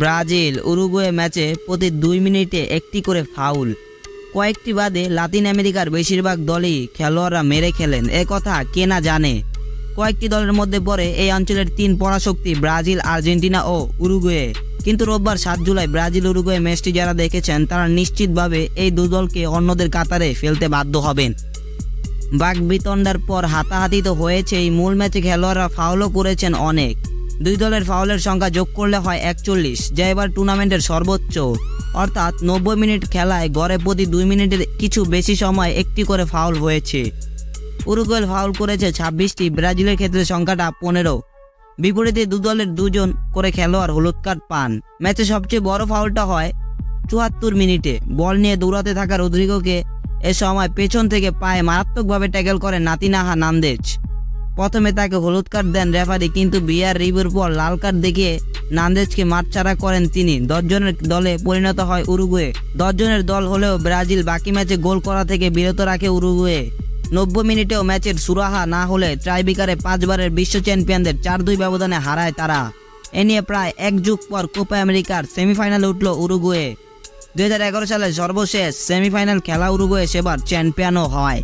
Brazil Uruguay ম্যাচে প্রতি দুই মিনিটে একটি করে ফাউল। কয়েকটি বাদে লাতিন আমেরিকার বেশিরভাগ দলই খেলোয়াড়রা মেরে খেলেন। এ কথা কে না জানে। কয়েকটি দলের মধ্যে পড়ে এই অঞ্চলের তিন পরাশক্তি ব্রাজিল, আর্জেন্টিনা ও উরুগুয়ে। কিন্তু রোববার সাত জুলাই ব্রাজিল উরুগুয়ে ম্যাচটি যারা দেখেছেন, তারা নিশ্চিতভাবে এই দু দলকে অন্যদের কাতারে ফেলতে বাধ্য হবেন। বাগবিতণ্ডার পর হাতাহাতি তো হয়েছে এই মূল ম্যাচে খেলোয়াড়রা ফাউলও করেছেন অনেক। দুই দলের ফাউলের সংখ্যা যোগ করলে হয় একচল্লিশ, যা এবার টুর্নামেন্টের সর্বোচ্চ। অর্থাৎ নব্বই মিনিট খেলায় গড়ে প্রতি দুই মিনিটের কিছু বেশি সময় একটি করে ফাউল হয়েছে। উরুগুয়েল ফাউল করেছে ছাব্বিশটি, ব্রাজিলের ক্ষেত্রে সংখ্যাটা পনেরো। বিপরীতে দু দলের দুজন করে খেলোয়াড় হলুদ কার্ড পান। ম্যাচে সবচেয়ে বড় ফাউলটা হয় চুয়াত্তর মিনিটে। বল নিয়ে দৌড়াতে থাকা রদ্রিগোকে এ সময় পেছন থেকে পায়ে মারাত্মকভাবে ট্যাকেল করে নাতিনাহা নান্দেজ। প্রথমে তাকে হলুদ কার্ড দেন রেফারি, কিন্তু বিয়ার রিভিউর পর লাল কার্ড দেখিয়ে নান্দেজকে মাঠছাড়া করেন তিনি। দশজনের দলে পরিণত হয় উরুগুয়ে। দশজনের দল হলেও ব্রাজিল বাকি ম্যাচে গোল করা থেকে বিরত রাখে উরুগুয়ে। নব্বই মিনিটেও ম্যাচের সুরাহা না হলে ট্রাইবিকারে পাঁচবারের বিশ্ব চ্যাম্পিয়নদের চার দুই ব্যবধানে হারায় তারা। এ নিয়ে প্রায় এক যুগ পর কোপা আমেরিকার সেমিফাইনালে উঠল উরুগুয়ে। দুই হাজার এগারো সালে সর্বশেষ সেমিফাইনাল খেলা উরুগুয়ে সেবার চ্যাম্পিয়নও হয়।